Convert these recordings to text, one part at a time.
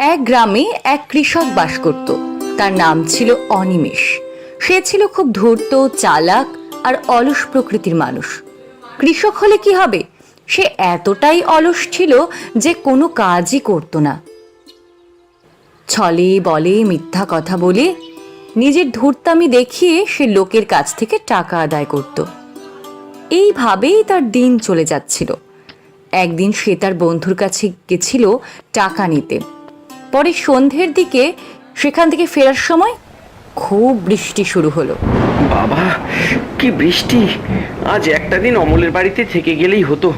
এক গ্রামে এক কৃষক বাস করত। তার নাম ছিল অনিমেষ। সে ছিল খুব ধূর্ত, চালাক আর অলস প্রকৃতির মানুষ। কৃষক হলে কি হবে? সে এতটাই অলস ছিল যে কোনো কাজই করতো না। ছলে বলে মিথ্যা কথা বলে নিজের ধূর্তামি দেখিয়ে সে লোকের কাছ থেকে টাকা আদায় করত। এইভাবেই তার দিন চলে যাচ্ছিল। একদিন সে তার বন্ধুর কাছে গেছিল টাকা নিতে। পরে সন্ধ্যের দিকে সেখান থেকে ফেরার সময় খুব বৃষ্টি শুরু হলো। বাবা, কি বৃষ্টি। আজ একটা দিন অমলের বাড়িতে থেকে গেলেই হতো।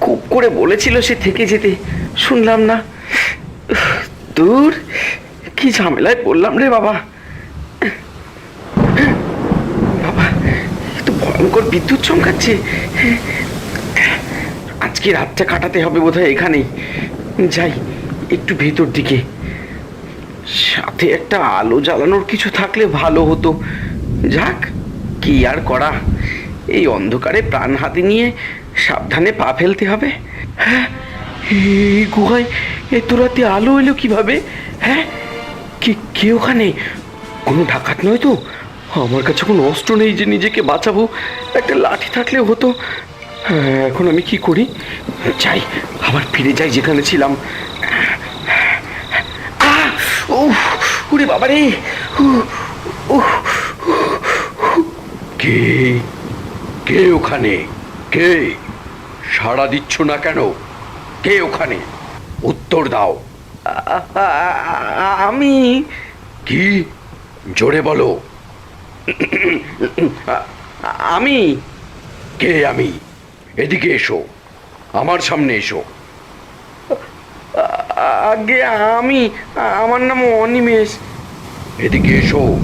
খুব করে বলেছিল সে থেকে যেতে। শুনলাম না। দূর, কি ঝামেলায় পড়লাম রে বাবা। বাবা, এত ভয়ঙ্কর বিদ্যুৎ চমকাচ্ছে। আজকে রাতটা কাটাতে হবে বোধহয় এখানেই। যাই একটু ভেতর দিকে। সাথে একটা আলো জ্বালানোর কিছু থাকলে ভালো হতো। যাক কি আর করা? এই অন্ধকারে প্রাণ হাতে নিয়ে সাবধানে পা ফেলতে হবে। হ্যাঁ এই গুহায় এত রাতে আলো এলো কীভাবে? হ্যাঁ কে কে ওখানে? কোনো ডাকাত নয় তো? আমার কাছে কোনো অস্ত্র নেই যে নিজেকে বাঁচাবো। একটা লাঠি থাকলে হতো। হ্যাঁ, এখন আমি কি করি? যাই আবার ফিরে যাই যেখানে ছিলাম আহ! উফ! ওরে বাবা রে! কে? কে ওখানে? কে? সাড়া দিচ্ছ না কেন? কে ওখানে? উত্তর দাও। আমি। কি? জোরে বলো। আমি। কে আমি? এদিকে এসো। আমার সামনে এসো। আগে আমি। আমার নাম অনিমেষ। এদিকে এসো।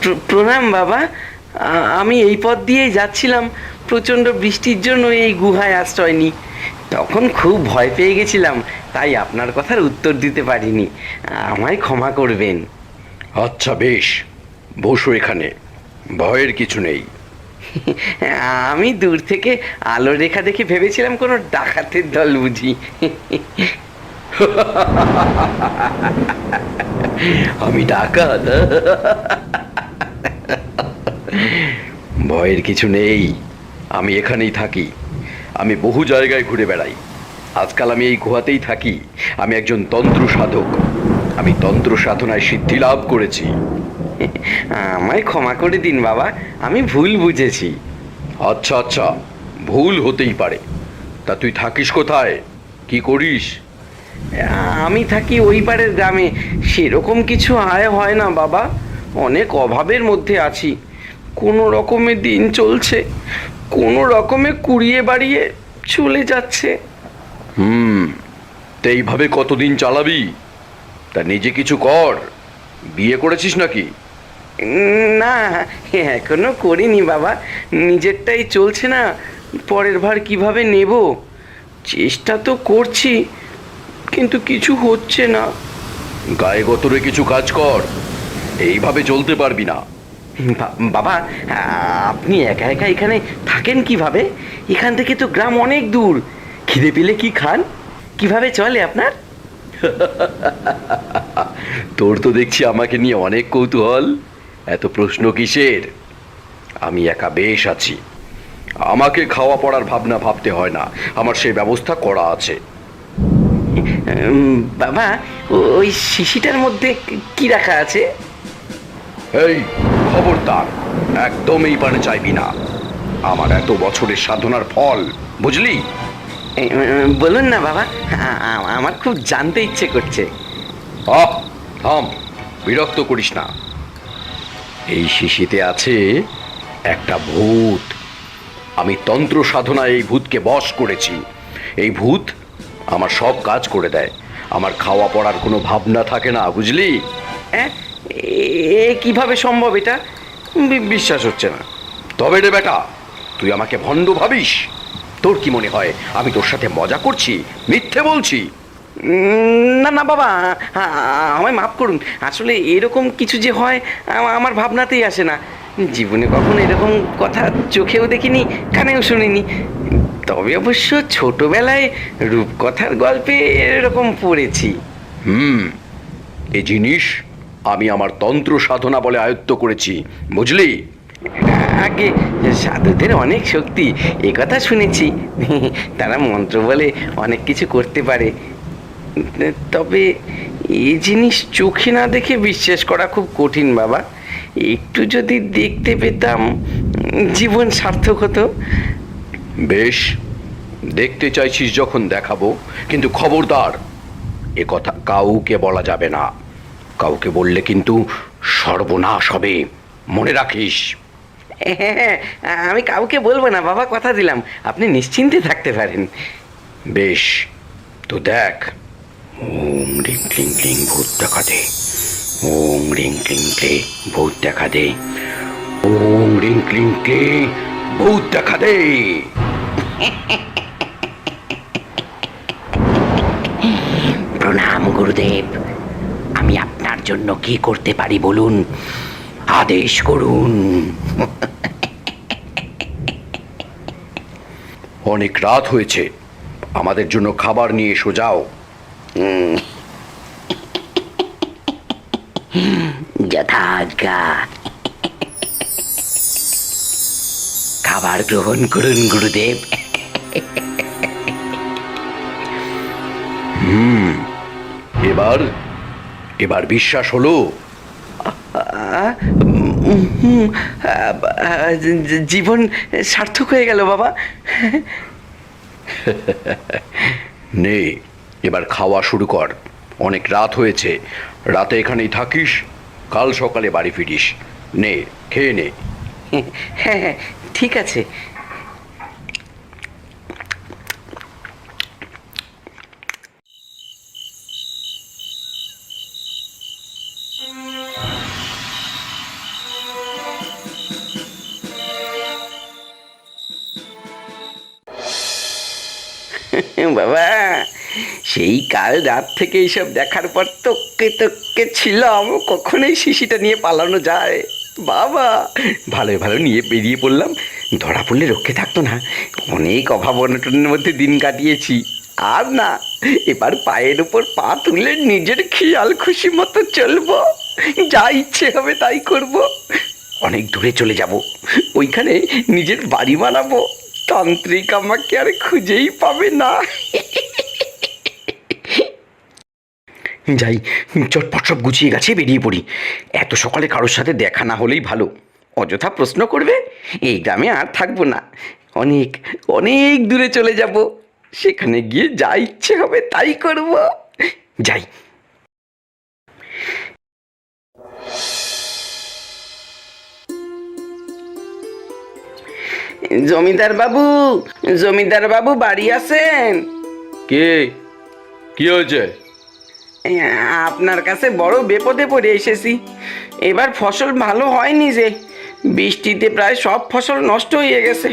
প্র- প্রণাম বাবা। আমি এই পথ দিয়েই যাচ্ছিলাম। প্রচণ্ড বৃষ্টির জন্য এই গুহায় আশ্রয় নিই তখন খুব ভয় পেয়ে গেছিলাম তাই আপনার কথার উত্তর দিতে পারিনি। আমায় ক্ষমা করবেন। আচ্ছা বেশ। বসো এখানে। ভয়ের কিছু নেই। আমি দূর থেকে আলো রেখা দেখে ভেবেছিলাম কোনো ডাকাতের দল বুঝি। আমি ডাকাত। ভয়ের কিছু নেই। আমি এখানেই থাকি। আমি বহু জায়গায় ঘুরে বেড়াই। আজকাল আমি এই গুহাতেই থাকি। আমি একজন তন্ত্র সাধক। আমি তন্ত্র সাধনায় সিদ্ধি লাভ করেছি। আমায় ক্ষমা করে দিন বাবা আমি ভুল বুঝেছি। আচ্ছা আচ্ছা ভুল হতেই পারে। তা তুই থাকিস কোথায়? কি করিস? আমি থাকি ওই পারের গ্রামে। সেরকম কিছু আয় হয় না বাবা অনেক অভাবের মধ্যে আছি। কোনো রকমে দিন চলছে কোনো রকমে কুড়িয়ে বাড়িয়ে চলে যাচ্ছে। হুম তো এইভাবে কতদিন চালাবি? তা নিজে কিছু কর। বিয়ে করেছিস নাকি? না এখনও করিনি বাবা। নিজেরটাই চলছে না পরের ভার কীভাবে নেব? চেষ্টা তো করছি কিন্তু কিছু হচ্ছে না। গায়ে গতরে কিছু কাজ কর এইভাবে চলতে পারবি না। বাবা আপনি একা একা এখানে থাকেন কীভাবে? এখান থেকে তো গ্রাম অনেক দূর। খিদে পেলে কি খান? কীভাবে চলে আপনার? তোর তো দেখছি আমাকে নিয়ে অনেক কৌতূহল। এত প্রশ্ন কিসের? আমি একা বেশ আছি। আমাকে খাওয়া পড়ার ভাবনা ভাবতে হয় না। আমার সেই ব্যবস্থা করা আছে। বাবা ওই শিশিটার মধ্যে কি রাখা আছে? এই খবরদার একদম এই পানে চাইবি না। আমার এত বছরের সাধনার ফল বুঝলি? বলুন না বাবা আমার খুব জানতে ইচ্ছে করছে। থাম বিরক্ত করিস না। এই শিশিতে আছে একটা ভূত। আমি তন্ত্র সাধনায় এই ভূতকে বশ করেছি। এই ভূত আমার সব কাজ করে দেয়। আমার খাওয়া পড়ার কোনো ভাবনা থাকে না বুঝলি? হ্যাঁ এ কীভাবে সম্ভব এটা? বিশ্বাস হচ্ছে না। তবে রে বেটা তুই আমাকে ভণ্ড ভাবিস। তোর কি মনে হয় আমি তোর সাথে মজা করছি মিথ্যে বলছি? না না বাবা আমায় মাফ করুন। আসলে এরকম কিছু যে হয় আমার ভাবনাতেই আসে না। জীবনে কখনো এরকম কথা চোখেও দেখিনি কানেও শুনিনি। তবে অবশ্য ছোটবেলায় রূপকথার গল্পে এরকম পড়েছি। হুম এ জিনিস আমি আমার তন্ত্র সাধনা বলে আয়ত্ত করেছি বুঝলি? আগে সাধুদের অনেক শক্তি একথা শুনেছি। তারা মন্ত্র বলে অনেক কিছু করতে পারে। তবে এই জিনিস চোখে না দেখে বিশ্বাস করা খুব কঠিন বাবা। একটু যদি দেখতে পেতাম জীবন সার্থক হতো। বেশ দেখতে চাইছিস যখন দেখাবো কিন্তু খবরদার এ কথা কাউকে বলা যাবে না। কাউকে বললে কিন্তু সর্বনাশ হবে মনে রাখিস। হ্যাঁ আমি কাউকে বলব না বাবা কথা দিলাম। আপনি নিশ্চিন্তে থাকতে পারেন। বেশ তো দেখ ওম রিং ক্লিং ক্লিং ভূত দেখা দে। ওম রিং ক্লিং ক্লে ভূত দেখা দে। ওম রিং ক্লিং ক্লে ভূত দেখা দে। প্রণাম গুরুদেব, আমি আপনার জন্য কি করতে পারি বলুন? আদেশ করুন। অনেক রাত হয়েছে। আমাদের জন্য খাবার নিয়ে এসো, যাও। যথাজ্ঞা খাবার গ্রহণ করুন গুরুদেব হুম এবার এবার বিশ্বাস হলো জীবন সার্থক হয়ে গেল বাবা নে এবার খাওয়া শুরু কর। অনেক রাত হয়েছে। রাতে এখানেই থাকিস। কাল সকালে বাড়ি ফিরিস। নে খেয়ে নে। হ্যাঁ হ্যাঁ ঠিক আছে। বাবা। সেই কাল রাত থেকে এইসব দেখার পর তোকে তোকে ছিলাম কখনোই শিশিটা নিয়ে পালানো যায়। বাবা ভালো ভালো নিয়ে বেরিয়ে পড়লাম। ধরা পড়লে রক্ষে থাকতো না। অনেক অভাব অনটনের মধ্যে দিন কাটিয়েছি। আর না, এবার পায়ের উপর পা তুলে নিজের খেয়াল খুশি মতো চলবো। যা ইচ্ছে হবে তাই করব। অনেক দূরে চলে যাব। ওইখানে নিজের বাড়ি বানাবো। তান্ত্রিক আমাকে আর খুঁজেই পাবে না। যাই, চটপট সব গুছিয়ে গেছে বেরিয়ে পড়ি। এত সকালে কারোর সাথে দেখা না হলেই ভালো। অযথা প্রশ্ন করবে, এই গ্রামে আর থাকব না। অনেক অনেক দূরে চলে যাব। সেখানে গিয়ে যা ইচ্ছে হবে তাই করব। যাই। জমিদার বাবু জমিদার বাবু বাড়ি আছেন কে? কি হয়েছে? আপনার কাছে বড় বিপদে পড়ে এসেছি। এবার ফসল ভালো হয়নি যে বৃষ্টিতে প্রায় সব ফসল নষ্ট হয়ে গেছে।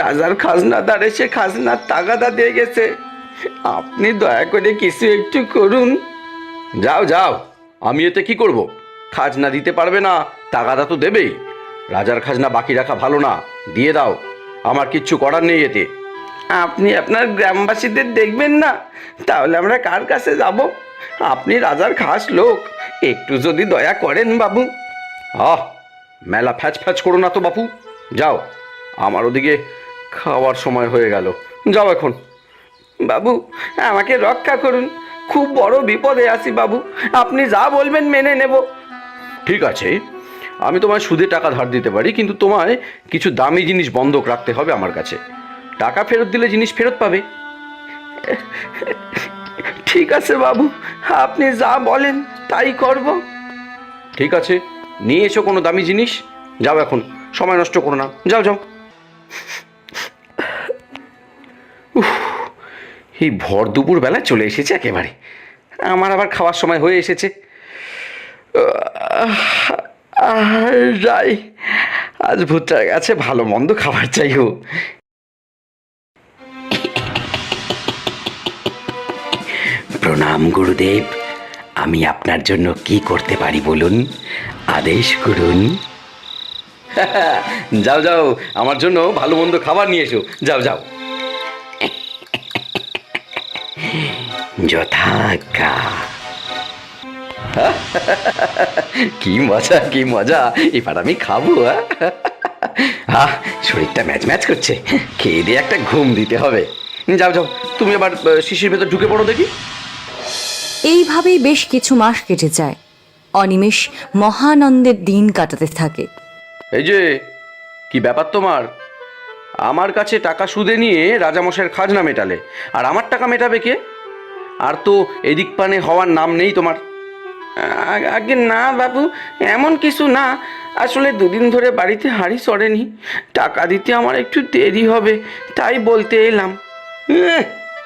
রাজার খাজনাদার এসে খাজনার তাগাদা দিয়ে গেছে। আপনি দয়া করে কিছু একটু করুন। যাও যাও আমি এতে কি করব? খাজনা দিতে পারবে না টাকাটা তো দেবেই। রাজার খাজনা বাকি রাখা ভালো না দিয়ে দাও। আমার কিচ্ছু করার নেই এতে। আপনি আপনার গ্রামবাসীদের দেখবেন না তাহলে আমরা কার কাছে যাব? আপনি রাজার খাস লোক। একটু যদি দয়া করেন বাবু। আহ, মেলা ফ্যাচ ফ্যাচ করো না তো বাপু। যাও, আমার ওদিকে খাওয়ার সময় হয়ে গেল। যাও এখন। বাবু, আমাকে রক্ষা করুন। খুব বড় বিপদে আছি বাবু। আপনি যা বলবেন মেনে নেব। ঠিক আছে, আমি তোমায় সুদে টাকা ধার দিতে পারি, কিন্তু তোমায় কিছু দামি জিনিস বন্ধক রাখতে হবে আমার কাছে। টাকা ফেরত দিলে জিনিস ফেরত পাবে। ঠিক আছে বাবু, আপনি যা বলেন তাই করব। ঠিক আছে, নিয়ে এসো কোনো দামি জিনিস। যাও এখন, সময় নষ্ট করো না। যাও যাও। এই ভর দুপুর বেলা চলে এসেছে একেবারে। আমার আবার খাওয়ার সময় হয়ে এসেছে। যাই, আজ ভূতটার কাছে ভালো মন্দ খাবার চাই প্রণাম গুরুদেব। আমি আপনার জন্য কি করতে পারি বলুন? আদেশ করুন। যাও যাও আমার জন্য ভালো মন্দ খাবার নিয়ে এসো। যাও যাও। যথাজ্ঞা। কি মজা কি মজা। এবার আমি খাব? আহ। শরীরটা ম্যাচ ম্যাচ করছে। খেয়ে দিয়ে একটা ঘুম দিতে হবে। যাও যাও তুমি এবার আহ, শিশির ভেতর ঢুকে পড়ো দেখি। এইভাবেই বেশ কিছু মাস কেটে যায়। অনিমেষ মহানন্দের দিন কাটাতে থাকে। এই যে, কি ব্যাপার তোমার? আমার কাছে টাকা সুদে নিয়ে রাজামশাইয়ের খাজনা মেটালে, আর আমার টাকা মেটাবে কে? আর তো এদিক পানে হওয়ার নাম নেই তোমার। আগে না বাবু, এমন কিছু না। আসলে দুদিন ধরে বাড়িতে হাঁড়ি সরেনি। টাকা দিতে আমার একটু দেরি হবে, তাই বলতে এলাম।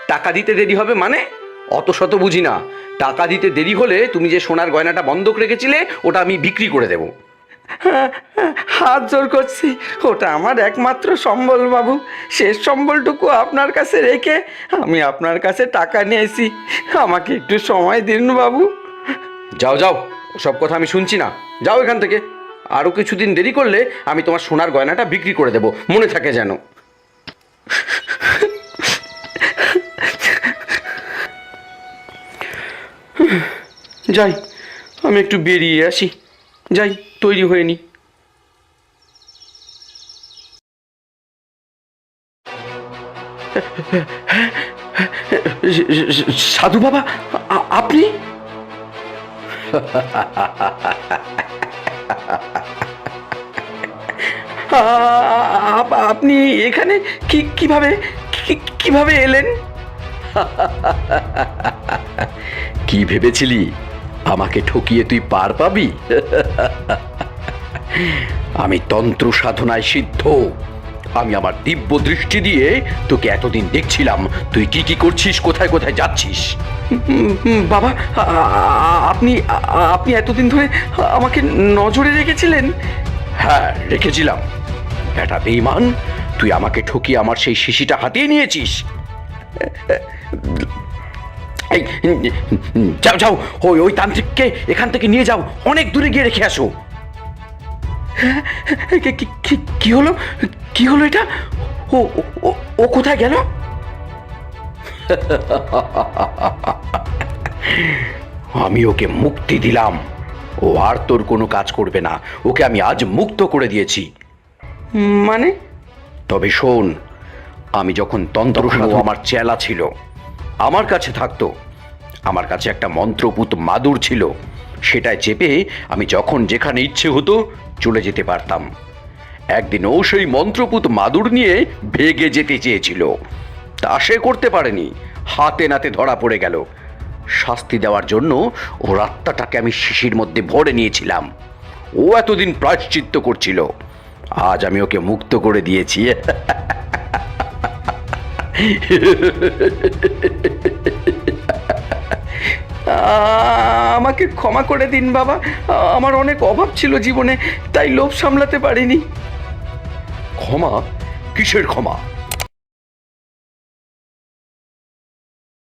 টাকা দিতে দেরি হবে মানে? অত শত বুঝি না। টাকা দিতে দেরি হলে তুমি যে সোনার গয়নাটা বন্ধক রেখেছিলে ওটা আমি বিক্রি করে দেবো। হাত জোর করছি। ওটা আমার একমাত্র সম্বল বাবু। শেষ সম্বলটুকু আপনার কাছে রেখে আমি আপনার কাছে টাকা নিয়েছি। আমাকে একটু সময় দিন বাবু। যাও যাও। সব কথা আমি শুনছি না। যাও এখান থেকে। আরও কিছুদিন দেরি করলে আমি তোমার সোনার গয়নাটা বিক্রি করে দেবো। মনে থাকে যেন। যাই, আমি একটু বেরিয়ে আসি। যাই, তৈরি হয়ে নি। সাধু বাবা আপনি? আপনি এখানে কি, কীভাবে কীভাবে এলেন? কি ভেবেছিলি? আমাকে ঠকিয়ে তুই পার পাবি? আমি তন্ত্র সাধনায় সিদ্ধ। আমি আমার দিব্য দৃষ্টি দিয়ে তোকে এতদিন দেখছিলাম। তুই কি কি করছিস? কোথায় কোথায় যাচ্ছিস? বাবা আপনি আপনি এতদিন ধরে আমাকে নজরে রেখেছিলেন? হ্যাঁ রেখেছিলাম। বেটা বেইমান তুই আমাকে ঠকিয়ে আমার সেই শিশিটা হাতিয়ে নিয়েছিস? এই, যাও যাও ওই ওই তান্ত্রিককে এখান থেকে নিয়ে যাও। অনেক দূরে গিয়ে রেখে আসো। কি- কি- হলো? কি হলো এটা? ও ও- ও- ও কোথায় গেল? আমি ওকে মুক্তি দিলাম। ও আর তোর কোনো কাজ করবে না। ওকে আমি আজ মুক্ত করে দিয়েছি। মানে? তবে শোন আমি যখন তন্ত্র সাধু আমার চেলা ছিল আমার কাছে থাকতো। আমার কাছে একটা মন্ত্রপুত মাদুর ছিল। সেটায় চেপে আমি যখন যেখানে ইচ্ছে হতো চলে যেতে পারতাম। একদিন ও সেই মন্ত্রপুত মাদুর নিয়ে ভেগে যেতে চেয়েছিল। তা সে করতে পারেনি। হাতে নাতে ধরা পড়ে গেল। শাস্তি দেওয়ার জন্য ও আত্মাটাকে আমি শিশির মধ্যে ভরে নিয়েছিলাম। ও এতদিন প্রায়শ্চিত্ত করছিল। আজ আমি ওকে মুক্ত করে দিয়েছি। আমাকে ক্ষমা করে দিন বাবা। আমার অনেক অভাব ছিল জীবনে, তাই লোভ সামলাতে পারিনি। ক্ষমা? কিসের ক্ষমা?